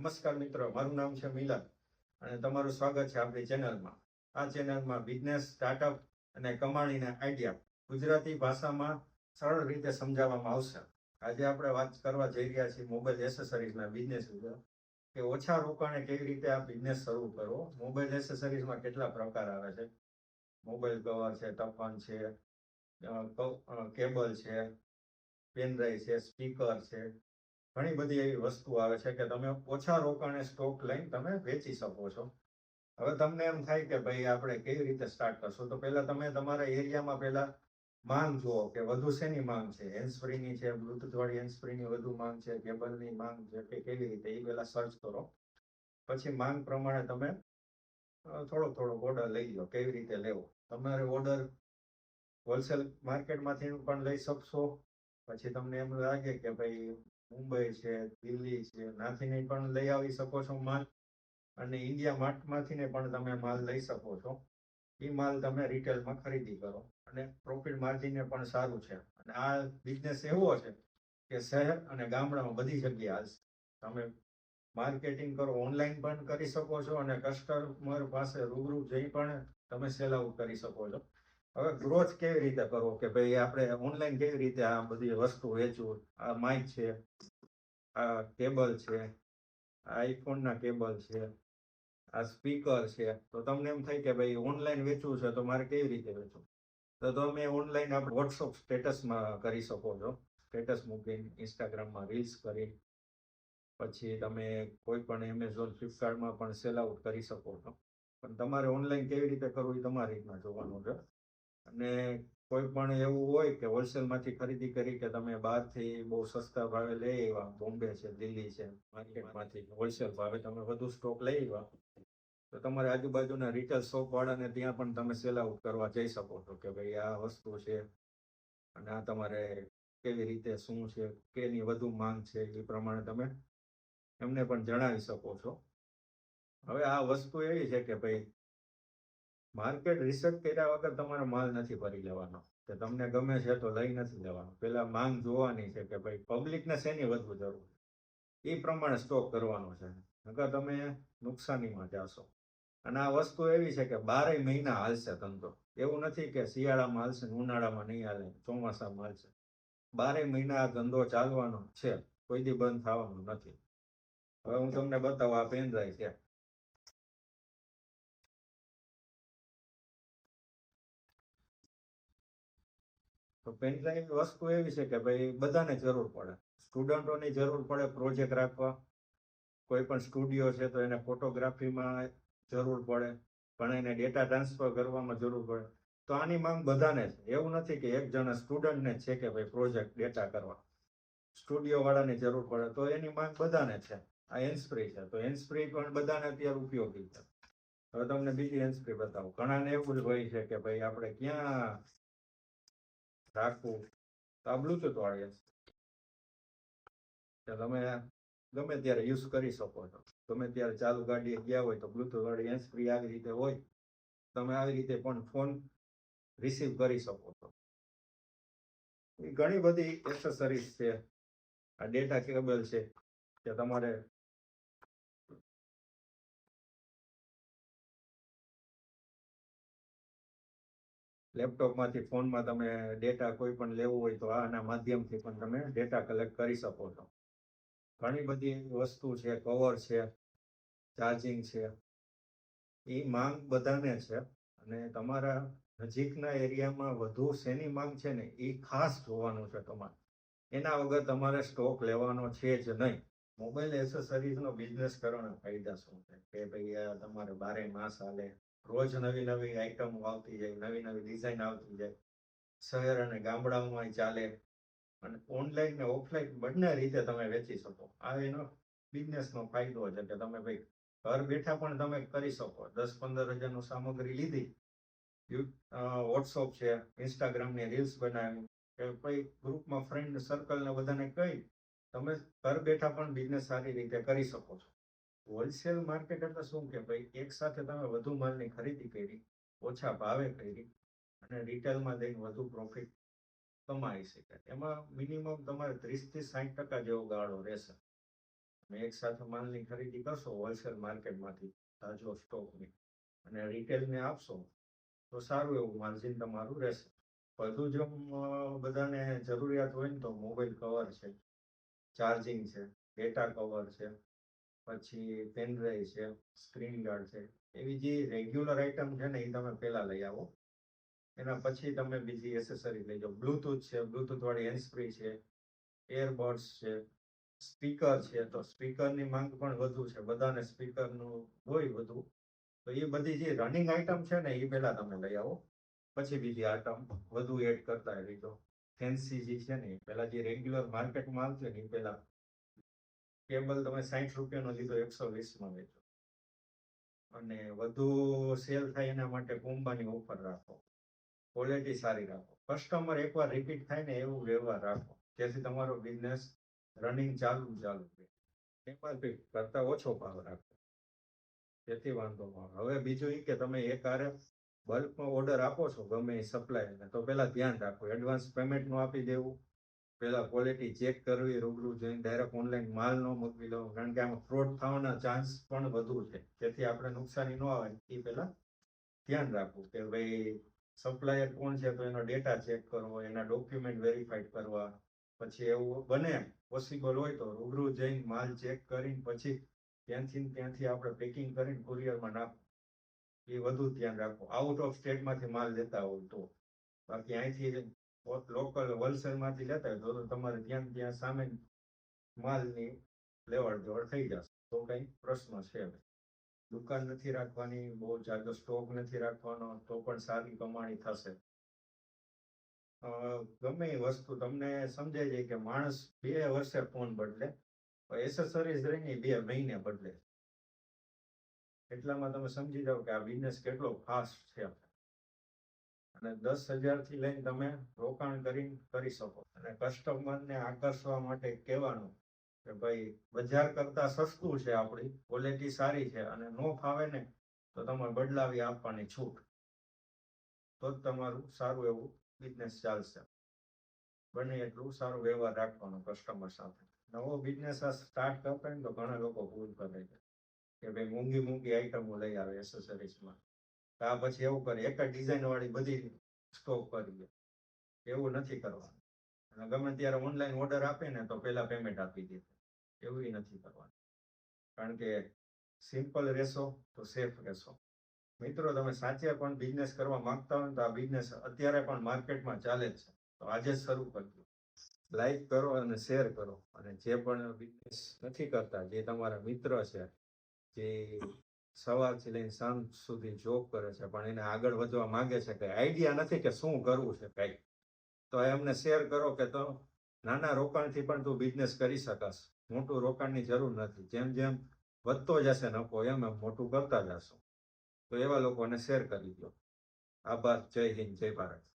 નમસ્કાર મિત્રો, મારું નામ છે મિલન અને તમારું સ્વાગત છે આપણી ચેનલમાં. આ ચેનલમાં બિઝનેસ, સ્ટાર્ટઅપ અને કમાણીના આઈડિયા ગુજરાતી ભાષામાં સરળ રીતે સમજાવવામાં આવશે. આજે આપણે વાત કરવા જઈ રહ્યા છીએ મોબાઈલ એસેસરીઝના બિઝનેસ વિશે કે ઓછા રોકાણે કેવી રીતે આ બિઝનેસ શરૂ કરવો. મોબાઈલ એસેસરીઝમાં કેટલા પ્રકાર આવે છે? મોબાઈલ કવર છે ટપન છે કેબલ છે, પેનડ્રાઈવ છે, સ્પીકર છે ઘણી બધી એવી વસ્તુ આવે છે કે તમે ઓછા રોકાણે સ્ટોક લઈને તમે વેચી શકો છો. હવે તમને એમ થાય કે ભાઈ આપણે કેવી રીતે સ્ટાર્ટ કરશું? તો પહેલા તમે તમારા એરિયામાં પહેલા માંગ જુઓ કે વધુ શેની માંગ છે? હેન્ડસ્ફ્રીની છે બ્લુટૂથ હેન્ડ હેન્ડસ્ફ્રીની વધુ માંગ છે, કેબલની માંગ છે કે કેવી રીતે? એ પહેલા સર્ચ કરો. પછી માંગ પ્રમાણે તમે થોડો થોડો ઓર્ડર લઈ લો. કેવી રીતે લેવો? તમારે ઓર્ડર હોલસેલ માર્કેટમાંથી પણ લઈ શકશો. પછી તમને એમ લાગે કે ભાઈ મુંબઈ છે, દિલ્હી છે, નાથીને પણ લઈ આવી શકો છો માલ. અને ઇન્ડિયા માર્ટમાંથી પણ તમે માલ લઈ શકો છો. એ માલ તમે રિટેલમાં ખરીદી કરો. અને પ્રોફિટ માર્જિન પણ સારું છે. અને આ બિઝનેસ એવો છે કે શહેર અને ગામડામાં બધી જગ્યાએ હાલશે તમે માર્કેટિંગ કરો ઓનલાઈન પણ કરી શકો છો અને કસ્ટમર પાસે રૂબરૂ જઈ પણ તમે સેલ આઉટ કરી શકો છો. હવે ગ્રોથ કેવી રીતે કરવો કે ભાઈ આપણે ઓનલાઈન કેવી રીતે આ બધી વસ્તુ વેચવું? આ માઇક છે, આ કેબલ છે આઈફોનના કેબલ છે, આ સ્પીકર છે. તો તમને એમ થાય કે ભાઈ ઓનલાઈન વેચવું છે તો મારે કેવી રીતે વેચવું? તો તમે ઓનલાઈન આપણે વોટ્સઅપ સ્ટેટસમાં કરી શકો છો. સ્ટેટસ મૂકીને ઇન્સ્ટાગ્રામમાં રીલ્સ કરી, પછી તમે કોઈ પણ એમેઝોન ફ્લિપકાર્ટમાં પણ સેલ આઉટ કરી શકો છો. પણ તમારે ઓનલાઈન કેવી રીતે કરવું એ તમારી રીતના જોવાનું છે. અને કોઈ પણ એવું હોય કે હોલસેલમાંથી ખરીદી કરી કે તમે બહારથી બહુ સસ્તા ભાવે લઈ આવ્યા, બોમ્બે છે, દિલ્હી છે, માર્કેટમાંથી હોલસેલ ભાવે તમે વધુ સ્ટોક લઈ આવ્યા, તો તમારે આજુબાજુના રિટેલ શોપ વાળાને ત્યાં પણ તમે સેલ આઉટ કરવા જઈ શકો છો કે ભાઈ આ વસ્તુ છે અને આ તમારે કેવી રીતે, શું છે, કેની વધુ માંગ છે, એ પ્રમાણે તમે એમને પણ જણાવી શકો છો. હવે આ વસ્તુ એવી છે કે ભાઈ માર્કેટ રિસર્ચ કર્યા વગર તમારે માલ નથી ભરી લેવાનો. કે તમને ગમે છે તો લઈ નથી લેવાનો. પેલા માંગ જોવાની છે કે ભાઈ પબ્લિકને શેની વધુ જરૂર? છે એ પ્રમાણે સ્ટોક કરવાનો છે. નકર તમે નુકસાનીમાં જાશો. અને આ વસ્તુ એવી છે કે બારેય મહિના હાલશે ધંધો. એવું નથી કે શિયાળામાં હાલશે ઉનાળામાં નહીં હાલે, ચોમાસામાં હાલશે. બારેય મહિના આ ધંધો ચાલવાનો છે. કોઈ દી બંધ થવાનો નથી. હવે હું તમને બતાવું, આ પેનડ્રાઈવ છે. તો પેનડ્રાઈવ વસ્તુ એવી છે કે ભાઈ બધાને જરૂર પડે. સ્ટુડન્ટોની જરૂર પડે પ્રોજેક્ટ રાખવા. કોઈ પણ સ્ટુડિયો છે તો એને ફોટોગ્રાફીમાં જરૂર પડે, પણ એને ડેટા ટ્રાન્સફર કરવામાં જરૂર પડે. તો આની માંગ બધાને છે. એવું નથી કે એક જણા સ્ટુડન્ટને છે કે ભાઈ પ્રોજેક્ટ ડેટા કરવા. સ્ટુડિયો વાળાની જરૂર પડે. તો એની માંગ બધાને છે. આ હેન્સફ્રી છે. તો હેન્સફ્રી પણ બધાને અત્યારે ઉપયોગી છે. હવે તમને બીજી હેન્સફ્રી બતાવું. ઘણાને એવું જ હોય છે કે ભાઈ આપણે ક્યાં રાખવું તો આ બ્લુટૂથ વાળી handsfree. કે તમે ગમે ત્યારે યુઝ કરી શકો છો ગમે ત્યારે ચાલુ ગાડી ગયા હોય તો બ્લુટૂથ વાળી ફ્રી આવી રીતે હોય તમે આવી રીતે પણ ફોન રિસીવ કરી શકો છો એ ઘણી બધી એક્સેસરીઝ છે આ ડેટા કેબલ છે કે તમારે લેપટોપમાંથી ફોનમાં તમે ડેટા કોઈ પણ લેવું હોય તો આના માધ્યમથી પણ તમે ડેટા કલેક્ટ કરી શકો છો. ઘણી બધી વસ્તુ છે, કવર છે, ચાર્જિંગ છે. એ માંગ બધાને છે અને તમારા નજીકના એરિયામાં વધુ શેની માંગ છે ને એ ખાસ જોવાનું છે તમારે. એના વગર તમારે સ્ટોક લેવાનો છે જ નહીં. મોબાઈલ એસેસરીઝનો બિઝનેસ કરવાના ફાયદા શું છે? કે ભાઈ તમારે બારે માસ હાલે રોજ નવી નવી આઈટમો આવતી જાય, નવી નવી ડિઝાઇન આવતી જાય. શહેર અને ગામડાઓમાં ચાલે. અને ઓનલાઈન ને ઓફલાઈન બંને રીતે તમે વેચી શકો. આ એનો બિઝનેસનો ફાયદો છે કે તમે ભાઈ ઘર બેઠા પણ તમે કરી શકો. દસ પંદર હજારનું સામગ્રી લીધી. વોટ્સઅપ છે ઇન્સ્ટાગ્રામની રીલ્સ બનાવી. કે કોઈ ગ્રુપમાં ફ્રેન્ડ સર્કલને બધાને કહી, તમે ઘર બેઠા પણ બિઝનેસ સારી રીતે કરી શકો છો. હોલસેલ માર્કેટ એટલે શું કે ભાઈ, એક સાથે તમે વધુ માલની ખરીદી કરી, ઓછા ભાવે કરી અને રિટેલમાં જઈને વધુ પ્રોફિટ કમાઈ શકે એમાં મિનિમમ તમારે ત્રીસથી સાઠ ટકા જેવો ગાળો રહેશે. તમે એક સાથે માલની ખરીદી કરશો હોલસેલ માર્કેટમાંથી તાજો સ્ટોકની અને રિટેલને આપશો, તો સારું એવું માર્જિન તમારું રહેશે. બધું જો બધાને જરૂરિયાત હોય ને તો મોબાઈલ કવર છે ચાર્જિંગ છે ડેટા કવર છે પછી પેનડ્રાઈવ છે સ્ક્રીન ગાર્ડ છે, એવી જે રેગ્યુલર આઇટમ છે ને એ તમે પહેલા લઈ આવો. એના પછી તમે બીજી એસેસરી લઈ જાઓ. બ્લૂટૂથ છે બ્લુટૂથ વાળી હેન્ડસ્ફ્રી છે એરબડ્સ છે સ્પીકર છે. તો સ્પીકરની માંગ પણ વધુ છે. બધાને સ્પીકરનું હોય વધુ. તો એ બધી જે રનિંગ આઇટમ છે ને એ પહેલા તમે લઈ આવો. પછી બીજી આઇટમ વધુ એડ કરતા રહીજો. ફેન્સી જે છે ને પહેલાં જે રેગ્યુલર માર્કેટમાં આવશે ને એ પહેલા કેબલ તમે સાઠ રૂપિયાનો લીધો, એકસો વીસમાં વેચો અને વધુ સેલ થાય એના માટે કોમ્બાની ઓફર રાખો. ક્વોલિટી સારી રાખો. કસ્ટમર એકવાર રિપીટ થાય ને એવું વ્યવહાર રાખો. જેથી તમારો બિઝનેસ રનિંગ ચાલુ ચાલુ રહે. એમઆરપી કરતા ઓછો ભાવ રાખો. જેથી વાંધો ન હવે બીજું એ કે તમે એક આરે બલ્કમાં ઓર્ડર આપો છો, ગમે એ સપ્લાયરને તો પહેલાં ધ્યાન રાખો. એડવાન્સ પેમેન્ટનું આપી દેવું. પહેલા ક્વોલિટી ચેક કરવી, રૂબરૂ જઈને ડાયરેક્ટ ઓનલાઈન માલ ન મૂકી લેવો કારણ કે આમાં ફ્રોડ થવાના ચાન્સ પણ વધુ છે. જેથી આપણે નુકસાની ન આવે, એ પહેલા ધ્યાન રાખવું કે ભાઈ સપ્લાયર કોણ છે, તો એનો ડેટા ચેક કરવો, એના ડોક્યુમેન્ટ વેરીફાઈડ કરવા, પછી એવું બને પોસિબલ હોય તો રૂબરૂ જઈને માલ ચેક કરીને પછી ત્યાંથી ત્યાંથી આપણે પેકિંગ કરીને કુરિયરમાં નાખવું. એ વધુ ધ્યાન રાખો આઉટ ઓફ સ્ટેટમાંથી માલ લેતા હોય તો. બાકી અહીંથી લોકલ હોલસેલમાંથી લેતા હોય તો તમારે ત્યાં ત્યાં સામે માલની લેવડ દેવડ થઈ જશે. તો કઈ પ્રશ્ન છે દુકાન નથી રાખવાની, બહુ જાજો સ્ટોક નથી રાખવાનો, તો પણ સારી કમાણી થશે. ગમે એ વસ્તુ તમને સમજાય છે કે માણસ બે વર્ષે ફોન બદલે એસેસરીઝ રહીને બે મહિને બદલે. એટલામાં તમે સમજી જાઓ કે આ બિઝનેસ કેટલો ફાસ્ટ છે. અને દસ હજારથી લઈને તમે રોકાણ કરીને કરી શકો. અને કસ્ટમરને આકર્ષવા માટે કહેવાનું કે ભાઈ, બજાર કરતા સસ્તું છે આપણી ક્વોલિટી સારી છે અને નો ફાવે ને તો તમારે બદલાવી આપવાની છૂટ. તો જ તમારું સારું એવું બિઝનેસ ચાલશે. બને એટલું સારો વ્યવહાર રાખવાનો કસ્ટમર સાથે. નવો બિઝનેસ આ સ્ટાર્ટ કરતા ને તો ઘણા લોકો ભૂલ કરે છે. કે ભાઈ મોંઘી મોંઘી આઈટમો લઈ આવે એસેસરીઝમાં આ પછી એવું કરે એક જ ડિઝાઇન વાળી બધી સ્ટોક કરી દે એવું નથી કરવાનું. અને ગમે ત્યારે ઓનલાઈન ઓર્ડર આપે ને તો પહેલા પેમેન્ટ આપી દે. એવું નથી કરવાનું. કારણ કે સિમ્પલ રહેશો તો સેફ રહેશો મિત્રો, તમે સાચે પણ બિઝનેસ કરવા માંગતા હોય તો આ બિઝનેસ અત્યારે પણ માર્કેટમાં ચાલે જ છે. તો આજે જ શરૂ કરજો. લાઈક કરો અને શેર કરો. અને જે પણ બિઝનેસ નથી કરતા, જે તમારા મિત્ર છે, જે સવારથી લઈને સાંજ સુધી જોબ કરે છે, પણ એને આગળ વધવા માંગે છે કે આઈડિયા નથી કે શું કરવું છે કઈ તો એમને શેર કરો કે તો નાના રોકાણથી પણ તું બિઝનેસ કરી શકાશ. મોટું રોકાણની જરૂર નથી. જેમ જેમ વધતો જશે નફો એમ એમ મોટું કરતા જશો. તો એવા લોકોને શેર કરી દો આભાર. જય હિન્દ. જય ભારત.